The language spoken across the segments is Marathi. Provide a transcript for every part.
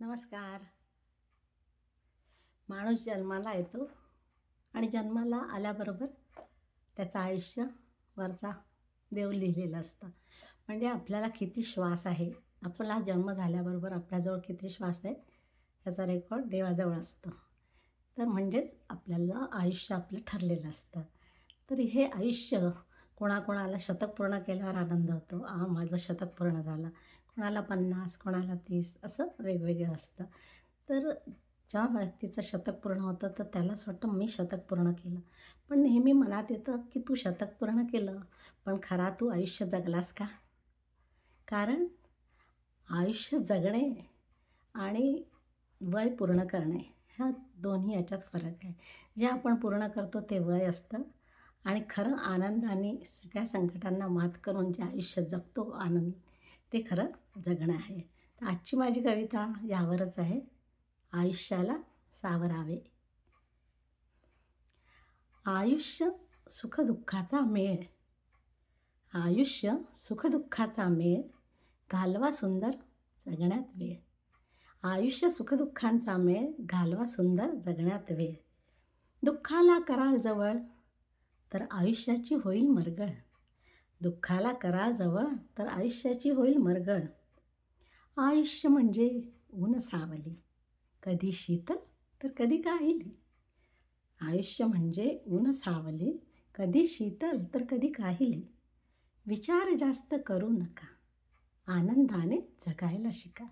नमस्कार. माणूस जन्माला येतो आणि जन्माला आल्याबरोबर त्याचं आयुष्य वरचा देव लिहिलेलं असतं. म्हणजे आपल्याला किती श्वास आहे? आपला जन्म झाल्याबरोबर आपल्याजवळ किती श्वास आहे त्याचा रेकॉर्ड देवाजवळ असतो. तर म्हणजेच आपल्याला आयुष्य आपलं ठरलेलं असतं. तर हे आयुष्य कोणाकोणाला शतक पूर्ण केल्यावर आनंद होतो. आ माझं शतक पूर्ण झालं. कोणाला पन्नास कोणाला तीस असं वेगवेगळं असतं. तर ज्या व्यक्तीचं शतक पूर्ण होतं तर त्यालाच वाटतं मी शतक पूर्ण केलं. पण नेहमी मनात येतं की तू शतक पूर्ण केलं पण खरा तू आयुष्य जगलास का? कारण आयुष्य जगणे आणि वय पूर्ण करणे ह्या दोन्ही याच्यात फरक आहे. जे आपण पूर्ण करतो ते वय असतं. आणि खरं आनंदाने सगळ्या संकटांना मात करून जे आयुष्य जगतो आनंद ते खरं जगणं आहे. तर आजची माझी कविता यावरच आहे. आयुष्याला सावरावे. आयुष्य सुखदुःखाचा मेळ. आयुष्य सुखदुःखाचा मेळ. घालवा सुंदर जगण्यात वेळ. आयुष्य सुखदुःखांचा मेळ. घालवा सुंदर जगण्यात वेळ. दुःखाला कराल जवळ तर आयुष्याची होईल मरगळ. दुःखाला कराल जवळ तर आयुष्याची होईल मरगळ. आयुष्य म्हणजे ऊन सावली. कधी शीतल तर कधी काहिली. आयुष्य म्हणजे ऊन सावली कधी शीतल तर कधी काहिली. विचार जास्त करू नका. आनंदाने जगायला शिका.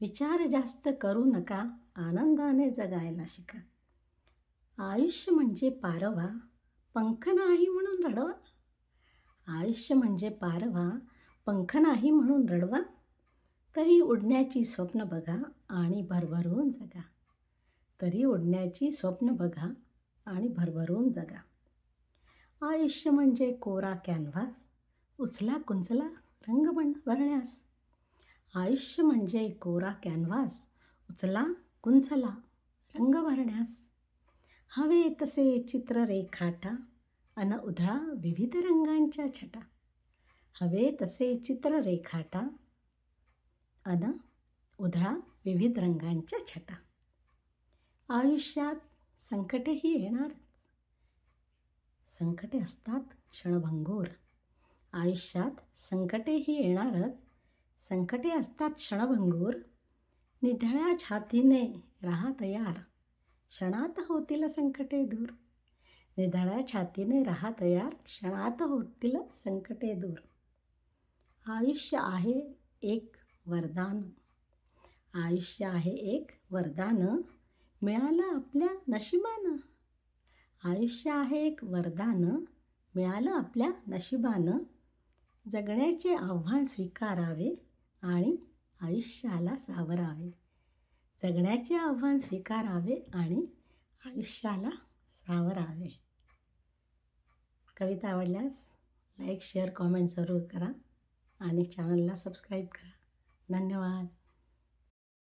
विचार जास्त करू नका आनंदाने जगायला शिका. आयुष्य म्हणजे पारवा पंख नाही म्हणून रडवा. आयुष्य म्हणजे पारवा पंख नाही म्हणून रडवा तरी उडण्याची स्वप्न बघा आणि भरभरून जगा. तरी उडण्याची स्वप्न बघा आणि भरभरून जगा. आयुष्य म्हणजे कोरा कॅनव्हास उचला कुंचला रंग बन भरण्यास. आयुष्य म्हणजे कोरा कॅनव्हास उचला कुंचला रंग भरण्यास. हवे तसे चित्र रेखाटा अन उधळा विविध रंगांच्या छटा. हवे तसे चित्र रेखाटा. अन उधळा विविध रंगांच्या छटा. आयुष्यात संकटेही येणारच. संकटे असतात क्षणभंगूर. आयुष्यात संकटेही येणारच. संकटे असतात क्षणभंगूर. निधळ्या छातीने राहा तयार. क्षणात होतील संकटे दूर. निधळ्या छातीने राहा तयार. क्षणात होतील संकटे दूर. आयुष्य आहे एक वरदान. आयुष्य आहे एक वरदान. मिळालं आपल्या नशिबानं. आयुष्य आहे एक वरदान. मिळालं आपल्या नशिबानं. जगण्याचे आव्हान स्वीकारावे आणि आयुष्याला सावरावे. जगण्याचे आव्हान स्वीकारावे आणि आयुष्याला सावरावे. कविता आवडल्यास लाईक शेअर कॉमेंट जरूर करा आणि चॅनलला सबस्क्राईब करा. धन्यवाद.